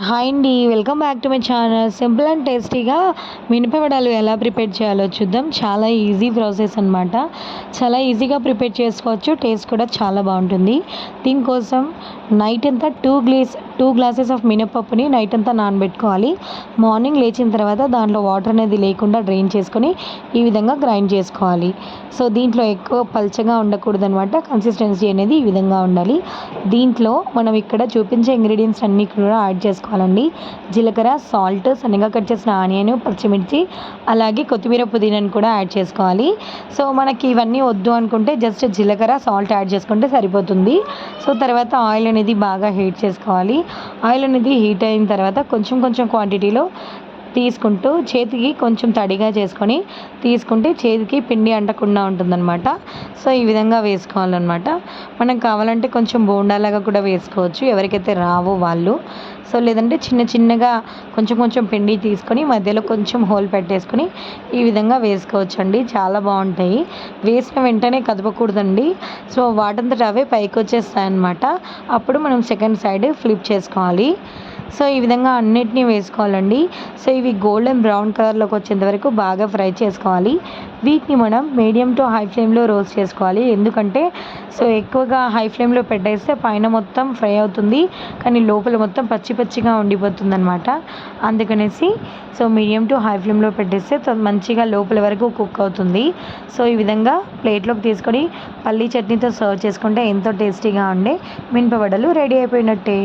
Hi అండి welcome back to my channel. Simple and టేస్టీగా మినపవడలు ఎలా ప్రిపేర్ చేయాలో చూద్దాం. చాలా ఈజీ ప్రాసెస్ అనమాట చాలా ఈజీగా ప్రిపేర్ చేసుకోవచ్చు. టేస్ట్ కూడా చాలా బాగుంటుంది. దీనికోసం నైట్ అంతా two glass two glasses of మినపప్పుని night అంతా నానబెట్టుకోవాలి. మార్నింగ్ లేచిన తర్వాత దాంట్లో వాటర్ అనేది లేకుండా డ్రైన్ చేసుకొని ఈ విధంగా గ్రైండ్ చేసుకోవాలి. సో దీంట్లో ఎక్కువ పల్చగా ఉండకూడదు అనమాట కన్సిస్టెన్సీ అనేది ఈ విధంగా ఉండాలి. దీంట్లో మనం ఇక్కడ చూపించే ఇంగ్రీడియంట్స్ అన్నీ కూడా యాడ్ చేసుకోవాలండి. జీలకర్ర సాల్ట్ సన్నగా కట్ చేసిన ఆనియన్ పచ్చిమిర్చి అలాగే కొత్తిమీర పుదీనాను కూడా యాడ్ చేసుకోవాలి. సో మనకి ఇవన్నీ వద్దు అనుకుంటే జస్ట్ జీలకర్ర సాల్ట్ యాడ్ చేసుకుంటే సరిపోతుంది. సో తర్వాత ఆయిల్ అనేది బాగా హీట్ చేసుకోవాలి. ఆయిల్ అనేది హీట్ అయిన తర్వాత కొంచెం కొంచెం క్వాంటిటీలో తీసుకుంటూ చేతికి కొంచెం తడిగా చేసుకొని తీసుకుంటే చేతికి పిండి అంటకుండా ఉంటుందన్నమాట. సో ఈ విధంగా వేసుకోవాలన్నమాట. మనకు కావాలంటే కొంచెం బోండాలాగా కూడా వేసుకోవచ్చు. ఎవరికైతే రావో వాళ్ళు. సో లేదంటే చిన్న చిన్నగా కొంచెం కొంచెం పిండి తీసుకొని మధ్యలో కొంచెం హోల్ పెట్టేసుకొని ఈ విధంగా వేసుకోవచ్చు అండి చాలా బాగుంటాయి. వేసిన వెంటనే కదపకూడదండి. సో వాటంతట అవే పైకి వచ్చేస్తాయి అన్నమాట అప్పుడు మనం సెకండ్ సైడ్ ఫ్లిప్ చేసుకోవాలి. సో ఈ విధంగా అన్నిటినీ వేసుకోవాలండి. సో ఇవి గోల్డెన్ బ్రౌన్ కలర్లోకి వచ్చేంత వరకు బాగా ఫ్రై చేసుకోవాలి. వీటిని మనం మీడియం టు హై ఫ్లేమ్లో రోస్ట్ చేసుకోవాలి. ఎందుకంటే సో ఎక్కువగా హై ఫ్లేమ్లో పెట్టేస్తే పైన మొత్తం ఫ్రై అవుతుంది. కానీ లోపల మొత్తం పచ్చి పచ్చిగా ఉండిపోతుంది అనమాట అందుకనేసి సో మీడియం టు హై ఫ్లేమ్లో పెట్టేస్తే మంచిగా లోపల వరకు కుక్ అవుతుంది. సో ఈ విధంగా ప్లేట్లోకి తీసుకొని పల్లీ చట్నీతో సర్వ్ చేసుకుంటే ఎంతో టేస్టీగా ఉండే మినపవడలు రెడీ అయిపోయినట్టే.